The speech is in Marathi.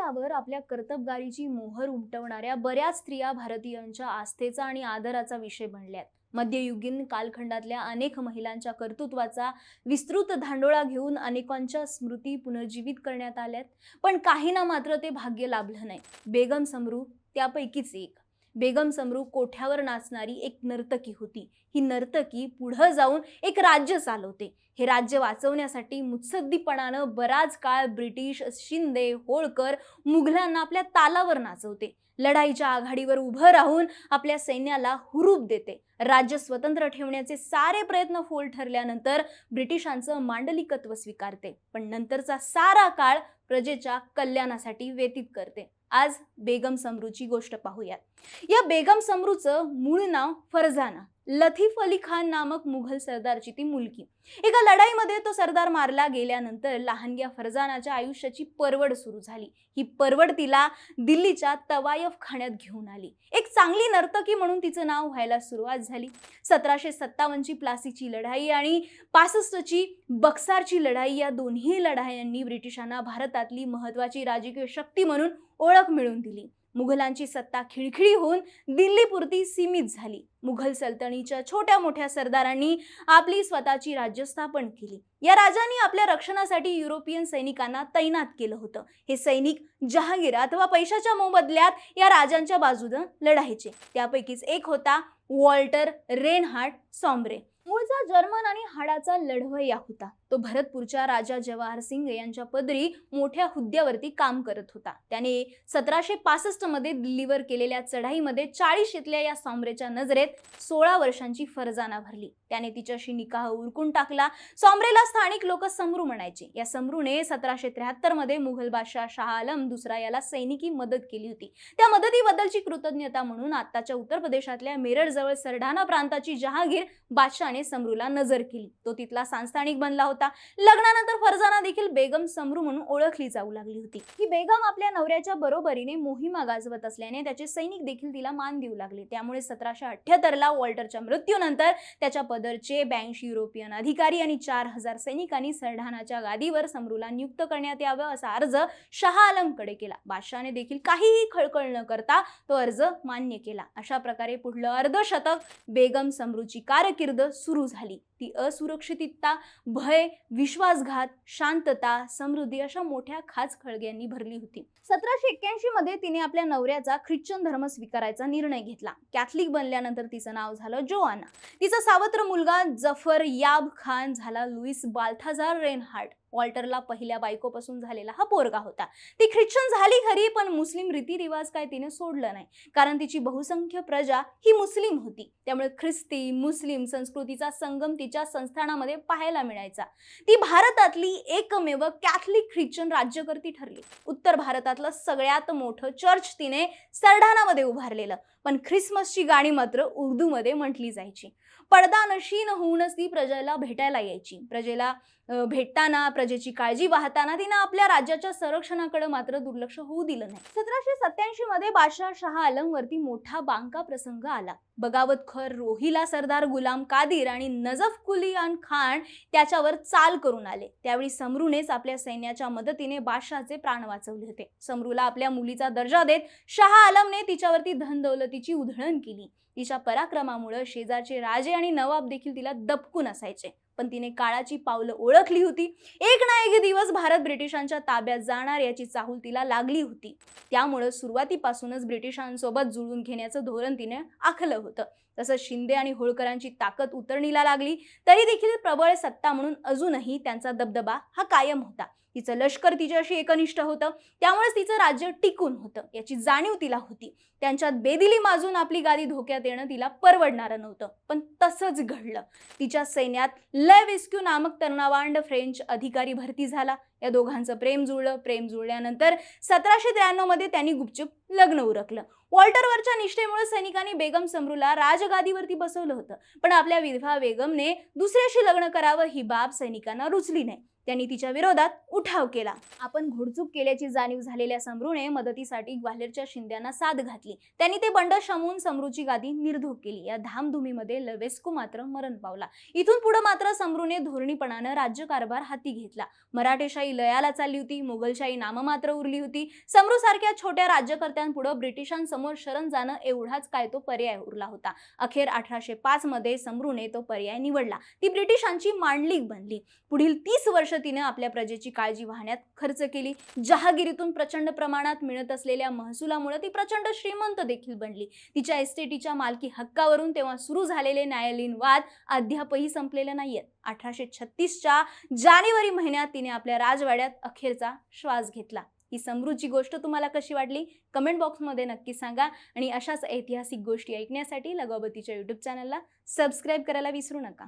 इतिहासावर आपल्या कर्तबगारीची मोहर उमटवणाऱ्या बऱ्याच स्त्रिया भारतीयांच्या आस्थेचा आणि आदराचा विषय बनल्यात. मध्ययुगीन कालखंडातल्या अनेक महिलांच्या कर्तृत्वाचा विस्तृत धांडोळा घेऊन अनेकांच्या स्मृती पुनर्जीवित करण्यात आल्यात. पण काहींना मात्र ते भाग्य लाभलं नाही. बेगम समरू त्यापैकीच एक. बेगम समरू कोठ्यावर नाचणारी एक नर्तकी होती. ही नर्तकी पुढं जाऊन एक राज्य चालवते. हे राज्य वाचवण्यासाठी मुत्सद्दीपणानं बराच काळ ब्रिटिश शिंदे होळकर मुघलांना आपल्या तालावर नाचवते. लढाईच्या आघाडीवर उभं राहून आपल्या सैन्याला हुरूप देते. राज्य स्वतंत्र ठेवण्याचे सारे प्रयत्न फोल ठरल्यानंतर ब्रिटिशांचं मांडलिकत्व स्वीकारते. पण नंतरचा सारा काळ प्रजेच्या कल्याणासाठी व्यतीत करते. आज बेगम समरूची गोष्ट पाहूयात. या बेगम समरूचं मूळ नाव फरजाना. लथीफ अली खान नामक मुघल सरदारची ती मुलगी. एका लढाईमध्ये तो सरदार मारला गेल्यानंतर लहानग्या फरजानाच्या आयुष्याची परवड सुरू झाली. ही परवड तिला दिल्लीच्या तवायफ खाण्यात घेऊन आली. एक चांगली नर्तकी म्हणून तिचं नाव व्हायला सुरुवात झाली. सतराशे सत्तावन्नची प्लासीची लढाई आणि पासष्टची बक्सारची लढाई या दोन्ही लढायांनी ब्रिटिशांना भारतातली महत्त्वाची राजकीय शक्ती म्हणून ओळख मिळवून दिली. मुघलांची सत्ता खिळखिळी होऊन दिल्लीपुरती सीमित झाली. मुघल सल्तनीच्या छोट्या मोठ्या सरदारांनी आपली स्वतःची राज्य स्थापन केली. या राजांनी आपल्या रक्षणासाठी युरोपियन सैनिकांना तैनात केलं होतं. हे सैनिक जहांगीर अथवा पैशाच्या मोबदल्यात या राजांच्या बाजूनं लढायचे. त्यापैकीच एक होता वॉल्टर रेनहार्ट सॉम्ब्रे. मूळचा जर्मन आणि हाडाचा लढवय्या होता. तो भरतपूरच्या राजा जवाहर सिंग यांच्या पदरी मोठ्या हुद्द्यावरती काम करत होता. त्याने सतराशे पासष्टमध्ये दिल्लीवर केलेल्या चढाईमध्ये चाळीस इथल्या या सॉम्रेच्या नजरेत सोळा वर्षांची फरजाना भरली. त्याने तिच्याशी निकाह उरकून टाकला. सॉम्रेला स्थानिक लोक समरू म्हणायचे. या समरूने सतराशे त्र्याहत्तरमध्ये मुघल बादशाह शाह आलम दुसरा याला सैनिकी मदत केली होती. त्या मदतीबद्दलची कृतज्ञता म्हणून आत्ताच्या उत्तर प्रदेशातल्या मेरठ जवळ सरढाणा प्रांताची जहागीर बादशाने समरूला नजर केली. तो तिथला सांस्थानिक बनला होता. लग्नानंतर फरजाना देखील बेगम समरू म्हणून ओळखली जाऊ लागली होती. ही बेगम आपल्या नवऱ्याच्या बरोबरीने मोहिमा गाजवत असल्याने त्याचे सैनिक देखील तिला मान देऊ लागले. त्यामुळे सतराशे अठ्याहत्तरला वॉल्टरच्या मृत्यूनंतर त्याच्या पदरचे ब्याऐंशी युरोपियन अधिकारी आणि चार हजार सैनिकांनी सरढानाच्या गादीवर समरूला नियुक्त करण्यात यावं असा अर्ज शाह आलमकडे केला. बादशाने देखील काहीही खळखळ न करता तो अर्ज मान्य केला. अशा प्रकारे पुढलं अर्धशतक बेगम समरूची कारकीर्द सुरू झाली. ती असुरक्षितता भय विश्वासघात शांतता समृद्धी अशा मोठ्या खाच खळग्यांनी भरली होती. सतराशे एक्क्याऐंशी मध्ये तिने आपल्या नवऱ्याचा ख्रिश्चन धर्म स्वीकारायचा निर्णय घेतला. कॅथलिक बनल्यानंतर तिचं नाव झालं जोआना. तिचा सावत्र मुलगा जफर याब खान झाला लुईस बाल्थाझार रेनहार्ट. वॉल्टरला पहिल्या बायकोपासून झालेला हा पोरगा होता. ती ख्रिश्चन झाली खरी पण मुस्लिम रीतिरिवाज काय तिने सोडलं नाही. कारण तिची बहुसंख्य प्रजा ही मुस्लिम होती. त्यामुळे ख्रिस्ती मुस्लिम संस्कृतीचा संगम तिच्या संस्थानामध्ये पाहायला मिळायचा. ती भारतातली एकमेव कॅथलिक ख्रिश्चन राज्यकर्ती ठरली. उत्तर भारतातलं सगळ्यात मोठं चर्च तिने सरडानामध्ये उभारलेलं. पण ख्रिसमसची गाणी मात्र उर्दूमध्ये म्हटली जायची. पडदानशीन होऊनच ती प्रजेला भेटायला यायची. प्रजेला भेटताना प्रजेची काळजी वाहताना तिनं आपल्या राज्याच्या संरक्षणाकडे मात्र दुर्लक्ष होऊ दिलं नाही. सतराशे सत्याऐंशी मध्ये बादशाह शाह आलमवरती मोठा बांका प्रसंग आला. बगावतखोर रोहिला सरदार गुलाम कादिर आणि नजफ कुलियान खान त्याच्यावर चाल करून आले. त्यावेळी समरूनेच आपल्या सैन्याच्या मदतीने बादशाहचे प्राण वाचवले होते. समरूला आपल्या मुलीचा दर्जा देत शहा आलमने तिच्यावरती धनदौलतीची उधळण केली. तिच्या पराक्रमामुळे शेजारचे राजे आणि नवाब देखील तिला दबकून असायचे. पण तिने काळाची पावलं ओळखली होती. एक ना एक दिवस भारत ब्रिटिशांच्या ताब्यात जाणार याची चाहूल तिला लागली होती. त्यामुळं सुरुवातीपासूनच ब्रिटिशांसोबत जुळून घेण्याचं धोरण तिने आखलं होतं. तसंच शिंदे आणि होळकरांची ताकद उतरणीला लागली. तरी देखील प्रबळ सत्ता म्हणून अजूनही त्यांचा दबदबा हा कायम होता. तिचं लष्कर तिच्याशी एकनिष्ठ होतं. त्यामुळेच तिचं राज्य टिकून होतं. याची जाणीव तिला होती. त्यांच्यात बेदिली माजून आपली गादी धोक्यात येणं तिला परवडणारं नव्हतं. पण तसंच घडलं. तिच्या सैन्यात लेविस्क्यू नामक तरुणावांड फ्रेंच अधिकारी भरती झाला. या दोघांचं प्रेम जुळलं. प्रेम जुळल्यानंतर सतराशे त्र्याण्णवमध्ये त्यांनी गुपचूप लग्न उरकलं. वॉल्टरवरच्या निष्ठेमुळे सैनिकांनी बेगम समरूला राजगादीवरती बसवलं होतं. पण आपल्या विधवा बेगमने दुसऱ्याशी लग्न करावं ही बाब सैनिकांना रुचली नाही. त्यांनी तिच्या विरोधात उठाव केला. आपण घोडचूक केल्याची जाणीव झालेल्या समरूने मदतीसाठी ग्वाल्हेरच्या शिंद्यांना साथ घातली. त्यांनी ते बंड शमवून समरूची गादी निर्धोक केली. या धामधुमीमध्ये लवेस्कू मात्र मरण पावला. इथून पुढे मात्र समरूने धोरणीपणानं राज्यकारभार हाती घेतला. मराठेशाही आदिलशाही लयाला चालली होती. मुघलशाही नाममात्र उरली होती. समरूसारख्या छोट्या राज्यकर्त्यांपुढे ब्रिटिशांसमोर शरण जाणं एवढाच काय तो पर्याय उरला होता. अखेर अठराशे पाच मध्ये समरूने तो पर्याय निवडला. ती ब्रिटिशांची मांडलिक बनली. पुढील तीस वर्ष तिने आपल्या प्रजेची काळजी वाहण्यात खर्च केली. जहागिरीतून प्रचंड प्रमाणात मिळत असलेल्या महसुलामुळे ती प्रचंड श्रीमंत देखील बनली. तिच्या एस्टेटीच्या मालकी हक्कावरून तेव्हा सुरू झालेले न्यायालयीन वाद अद्यापही संपलेले नाहीयेत. अठराशे छत्तीसच्या जानेवारी महिन्यात तिने आपल्या राज राजवाड्यात अखेरचा श्वास घेतला. ही समृद्धी गोष्ट तुम्हाला कशी वाटली? कमेंट बॉक्समध्ये नक्की सांगा आणि अशाच ऐतिहासिक गोष्टी ऐकण्यासाठी लगावतीच्या यूट्यूब चॅनलला सबस्क्राईब करायला विसरू नका.